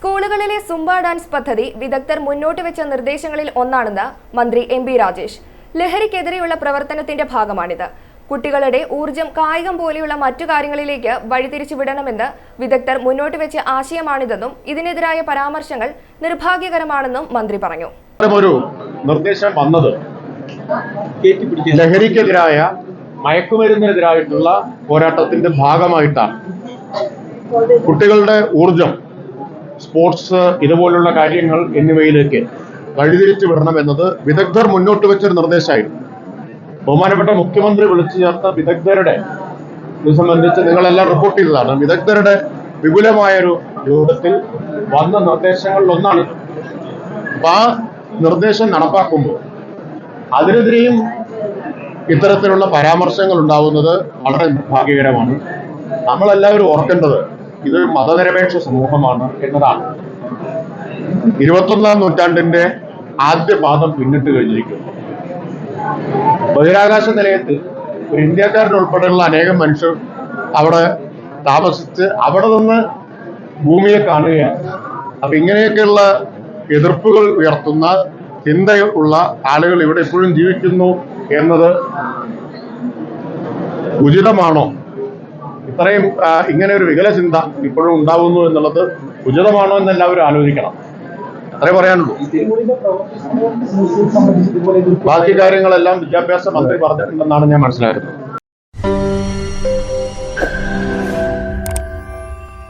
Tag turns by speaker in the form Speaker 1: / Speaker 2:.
Speaker 1: സ്കൂളുകളിലെ Zumba dance പദ്ധതി വിദഗ്ധർ മുന്നോട്ട് വെച്ച നിർദ്ദേശങ്ങളിൽ ഒന്നാണെന്ന് മന്ത്രി എം ബി രാജേഷ്. ലഹരിക്കെതിരെയുള്ള പ്രവർത്തനത്തിന്റെ ഭാഗമാണിത്. കുട്ടികളുടെ ഊർജം കായികം പോലെയുള്ള മറ്റു കാര്യങ്ങളിലേക്ക് വഴിതിരിച്ചു വിടണമെന്ന് വിദഗ്ധർ മുന്നോട്ട് വെച്ച ആശയമാണിതെന്നും ഇതിനെതിരായ പരാമർശങ്ങൾ നിർഭാഗ്യകരമാണെന്നും മന്ത്രി പറഞ്ഞു.
Speaker 2: നിർദ്ദേശം വന്നത് ലഹരിക്കെതിരായ മയക്കുമരുന്നിനെതിരായിട്ടുള്ള പോരാട്ടത്തിന്റെ ഭാഗമായിട്ടാണ്. കുട്ടികളുടെ ഊർജം സ്പോർട്സ് ഇതുപോലുള്ള കാര്യങ്ങൾ എന്നിവയിലേക്ക് വഴിതിരിച്ചു വിടണം എന്നത് വിദഗ്ധർ മുന്നോട്ട് വെച്ചൊരു നിർദ്ദേശമായിരുന്നു. ബഹുമാനപ്പെട്ട മുഖ്യമന്ത്രി വിളിച്ചു ചേർത്ത വിദഗ്ധരുടെ ഇത് സംബന്ധിച്ച് നിങ്ങളെല്ലാം റിപ്പോർട്ട് ചെയ്തതാണ്. വിദഗ്ധരുടെ വിപുലമായൊരു യോഗത്തിൽ വന്ന നിർദ്ദേശങ്ങളിൽ ഒന്നാണ് അപ്പൊ ആ നിർദ്ദേശം നടപ്പാക്കുമ്പോൾ അതിനെതിരെയും ഇത്തരത്തിലുള്ള പരാമർശങ്ങൾ ഉണ്ടാവുന്നത് വളരെ നിർഭാഗ്യകരമാണ്. നമ്മളെല്ലാവരും ഓർക്കേണ്ടത് ഇത് മതനിരപേക്ഷ സമൂഹമാണ് എന്നതാണ്. ഇരുപത്തൊന്നാം നൂറ്റാണ്ടിന്റെ ആദ്യ പാദം പിന്നിട്ട് കഴിഞ്ഞിരിക്കുന്നു. ബഹിരാകാശ നിലയത്തിൽ ഒരു ഇന്ത്യക്കാരൻ ഉൾപ്പെടെയുള്ള അനേകം മനുഷ്യർ അവിടെ താമസിച്ച് അവിടെ നിന്ന് ഭൂമിയെ കാണുകയാണ്. അപ്പൊ ഇങ്ങനെയൊക്കെയുള്ള എതിർപ്പുകൾ ഉയർത്തുന്ന ചിന്തയുള്ള ആളുകൾ ഇവിടെ ഇപ്പോഴും ജീവിക്കുന്നു എന്നത് ഉചിതമാണോ? ഇത്രയും ഇങ്ങനെ ഒരു വികല ചിന്ത ഇപ്പോഴും ഉണ്ടാവുന്നു എന്നുള്ളത് ഉചിതമാണോ എന്ന് എല്ലാവരും ആലോചിക്കണം. അത്രേ പറയാനുള്ളൂ. ബാക്കി കാര്യങ്ങളെല്ലാം വിദ്യാഭ്യാസ മന്ത്രി പറഞ്ഞിട്ടുണ്ടെന്നാണ് ഞാൻ മനസ്സിലാക്കുന്നത്.